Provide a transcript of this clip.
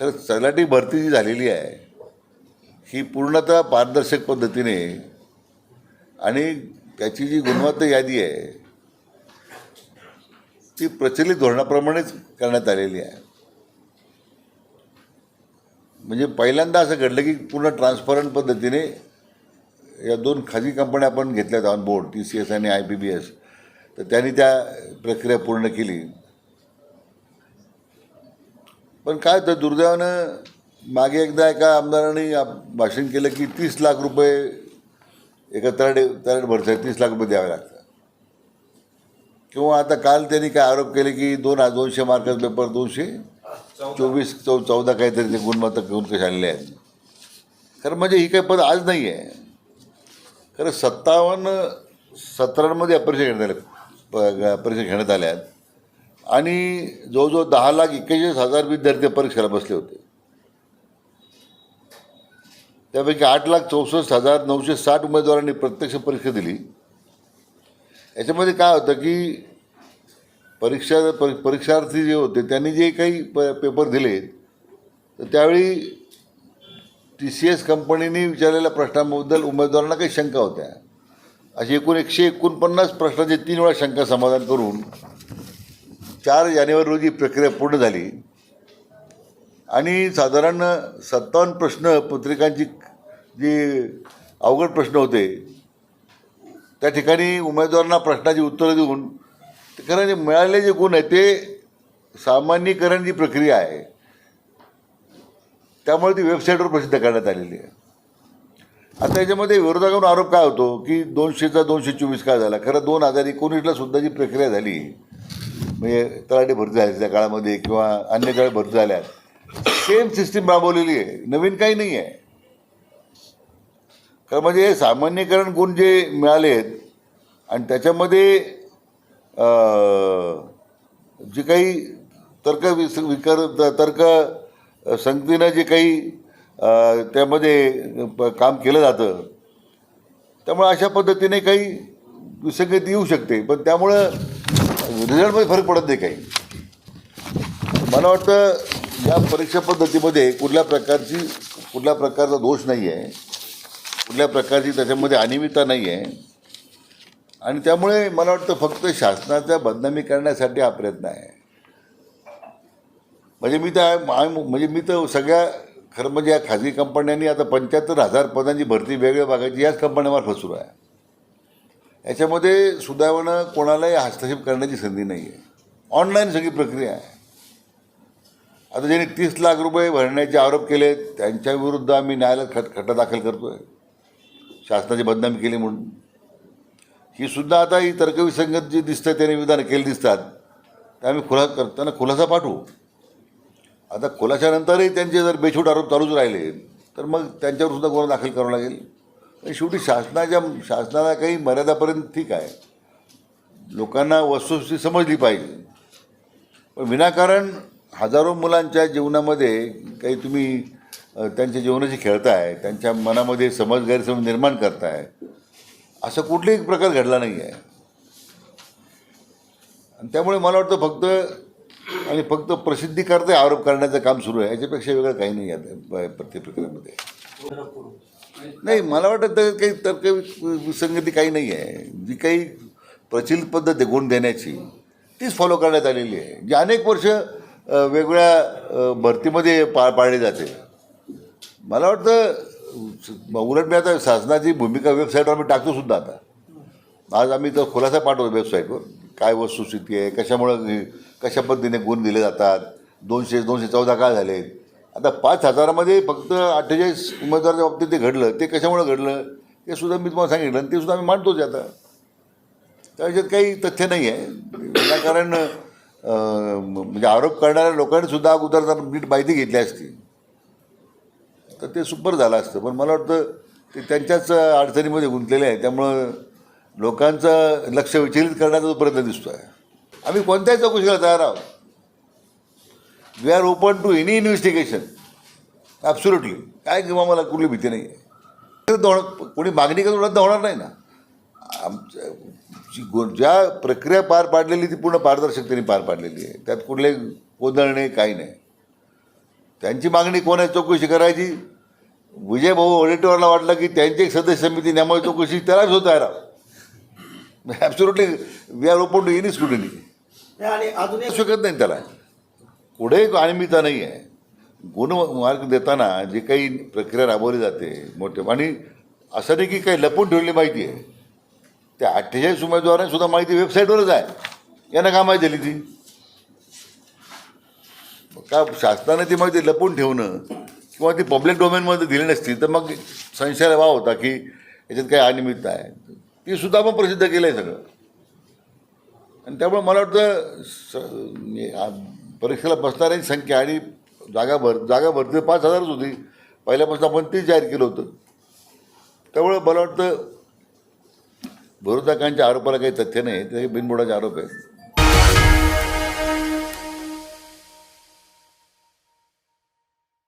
खरं तलाठी भरती जी झालेली आहे ही पूर्णतः पारदर्शक पद्धतीने आणि त्याची जी गुणवत्ता यादी आहे ती प्रचलित धोरणाप्रमाणेच करण्यात आलेली आहे. म्हणजे पहिल्यांदा असं घडलं की पूर्ण ट्रान्सपरंट पद्धतीने या दोन खाजगी कंपन्या आपण घेतल्यात on board T C S आणि आय बी बी एस तर त्यांनी त्या प्रक्रिया पूर्ण केली. पण काय तर दुर्दैवानं मागे एकदा एका आमदाराने भाषण केलं की तीस लाख रुपये एका तराडे तराड भरती तीस लाख रुपये द्यावे लागतात. किंवा आता काल त्यांनी काय आरोप केले की दोन हजार दोनशे मार्काचे पेपर दोनशे चोवीस चौ चौदा काहीतरी ते गुणवत्ता घेऊन कसे आलेले आहेत. खरं म्हणजे ही काही पद आज नाही आहे खरं सत्तावन्न सत्रांमध्ये या परीक्षा घेण्यात आल्या परीक्षा घेण्यात आल्या आहेत आणि जवळजवळ दहा लाख एक्केचाळीस हजार विद्यार्थी परीक्षेला बसले होते. त्यापैकी आठ लाख चौसष्ट हजार नऊशे साठ उमेदवारांनी प्रत्यक्ष परीक्षा दिली. याच्यामध्ये काय होतं की परीक्षा परीक्षार्थी जे होते त्यांनी जे काही प पेपर दिले तर त्यावेळी टी सी एस कंपनीने विचारलेल्या प्रश्नांबद्दल उमेदवारांना काही शंका होत्या. अशी एकूण एकशे एकोणपन्नास प्रश्नांचे तीन वेळा शंका समाधान करून चार जानेवारी रोजी प्रक्रिया पूर्ण झाली. आणि साधारण सत्तावन्न प्रश्न पत्रिकांची जी अवघड प्रश्न होते त्या ठिकाणी उमेदवारांना प्रश्नाची उत्तरं देऊन कारण जे मिळालेले जे गुण आहेत ते सामान्यीकरण जी प्रक्रिया आहे त्यामुळे ती वेबसाईटवर प्रसिद्ध करण्यात आलेली आहे. आता याच्यामध्ये विरोधाकडून आरोप काय होतो की दोनशेचा दोनशे चोवीस काय झाला? खरं दोन हजार एकोणीसला सुद्धा जी प्रक्रिया झाली म्हणजे तलाठी भरती झाली त्या काळामध्ये किंवा अन्य काळ भरती झाल्या सेम सिस्टीम राबवलेली आहे. नवीन काही नाही आहे. कारण म्हणजे सामान्यकरण गुण जे मिळाले आहेत आणि त्याच्यामध्ये जे काही तर्क विस विकर तर्क संगतीनं जे काही त्यामध्ये काम केलं जातं त्यामुळे अशा पद्धतीने काही विसंगती येऊ शकते. पण त्यामुळं रिझल्टमध्ये फरक पडत नाही काही. मला वाटतं या परीक्षा पद्धतीमध्ये कुठल्या प्रकारची कुठल्या प्रकारचा दोष नाही आहे कुठल्या प्रकारची त्याच्यामध्ये अनियमितता नाही आहे आणि त्यामुळे मला वाटतं फक्त शासनाचा बदनामी करण्यासाठी हा प्रयत्न आहे. म्हणजे मी तर म्हणजे मी तर सगळ्या खरं म्हणजे या खाजगी कंपन्यांनी आता पंच्याहत्तर हजार पदांची भरती वेगळ्या भागाची याच कंपन्यांमार्फत सुरू आहे. याच्यामध्ये सुदैवानं कोणालाही हस्तक्षेप करण्याची संधी नाही आहे ऑनलाईन सगळी प्रक्रिया आहे. आता ज्यांनी तीस लाख रुपये भरण्याचे आरोप केले त्यांच्या विरुद्ध आम्ही न्यायालयात खट खटला दाखल करतो आहे शासनाची बदनामी केली म्हणून. ही सुद्धा आता ही तर्कविसंगत जी दिसतं त्याने विधान केले दिसतात ते आम्ही खुला कर त्यांना खुलासा पाठवू. आता खुलाशानंतरही त्यांचे जर बेछूट आरोप चालूच राहिले तर मग त्यांच्यावर सुद्धा गुन्हा दाखल करावा लागेल. शेवटी शासनाच्या शासनाला काही मर्यादापर्यंत ठीक आहे. लोकांना वस्तुस्थिती समजली पाहिजे. पण विनाकारण हजारो मुलांच्या जीवनामध्ये काही तुम्ही त्यांच्या जीवनाशी खेळताय त्यांच्या मनामध्ये समज गैरसमज निर्माण करताय असं कुठलाही प्रकार घडला नाही आहे आणि त्यामुळे मला वाटतं फक्त आणि फक्त प्रसिद्धी करते आरोप करण्याचं काम सुरू आहे. याच्यापेक्षा वेगळं काही नाही आहे प्रत्येक प्रक्रियेमध्ये नाही मला वाटतं तर काही तर्क विसंगती काही नाही आहे. जी काही प्रचलित पद्धत आहे गुण देण्याची तीच फॉलो करण्यात आलेली आहे. जी अनेक वर्ष वेगवेगळ्या भरतीमध्ये पा पाळली जाते. मला वाटतं उलट मी आता शासनाची भूमिका वेबसाईटवर आम्ही टाकतो सुद्धा आता. आज आम्ही तर खुलासा पाठवतो वेबसाईटवर काय वस्तुस्थिती आहे कशामुळं कशा पद्धतीने गुण दिले जातात दोनशे दोनशे चौदा का झाले आता पाच हजारामध्ये फक्त अठ्ठेचाळीस उमेदवाराच्या बाबतीत ते घडलं ते कशामुळं घडलं ते सुद्धा मी तुम्हाला सांगितलं आणि ते सुद्धा आम्ही मांडतोच आता. त्याच्यात काही तथ्य नाही आहे. विनाकारण म्हणजे आरोप करणाऱ्या लोकांनी सुद्धा अगोदर जर नीट माहिती घेतली असती तर ते सुपर झालं असतं. पण मला वाटतं ते त्यांच्याच अडचणीमध्ये गुंतलेले आहे. त्यामुळं लोकांचं लक्ष विचलित करण्याचा प्रयत्न दिसतो आहे आम्ही कोणत्याही चौकशीला तयार आहोत. We are open to any investigation absolutely काय किंवा मला कुठली भीती नाही आहे होणार कोणी मागणी होणार तर होणार नाही ना. आमच्या ज्या प्रक्रिया पार पाडलेली ती पूर्ण पारदर्शकतेने पार पाडलेली आहे. त्यात कुठले गोंधळ नाही काही नाही. त्यांची मागणी कोणाची चौकशी करायची? विजय भाऊ वडेट्टीवारला वाटलं की त्यांची एक सदस्य समिती नेमावी चौकशी त्यालाच होत आहे absolutely we are open to any student आणि अजून शकत नाही त्याला. पुढे अनियमितता नाही आहे गुणमार्ग देताना जी काही प्रक्रिया राबवली जाते मोठे आणि असं नाही की काही लपून ठेवलेली माहिती आहे. त्या अठ्ठेचाळीस उमेदवारांनी सुद्धा माहिती वेबसाईटवरच आहे. यांना का माहिती दिली ती? का शासनाने ती माहिती लपून ठेवणं किंवा ती पब्लिक डोमेनमध्ये दिली नसती तर मग संशय वा होता की याच्यात काही अनियमितता आहे. ती सुद्धा आपण प्रसिद्ध केलं आहे सगळं. आणि त्यामुळे मला वाटतं स परीक्षेला बसणाऱ्यांची संख्या आणि जागा भर जागा भरती पाच हजारच होती. पहिल्यापासून आपण तीच जाहीर केलं होतं. त्यामुळे मला वाटतं विरोधकांच्या आरोपाला काही तथ्य नाही ते बिनबुडाचे आरोप आहे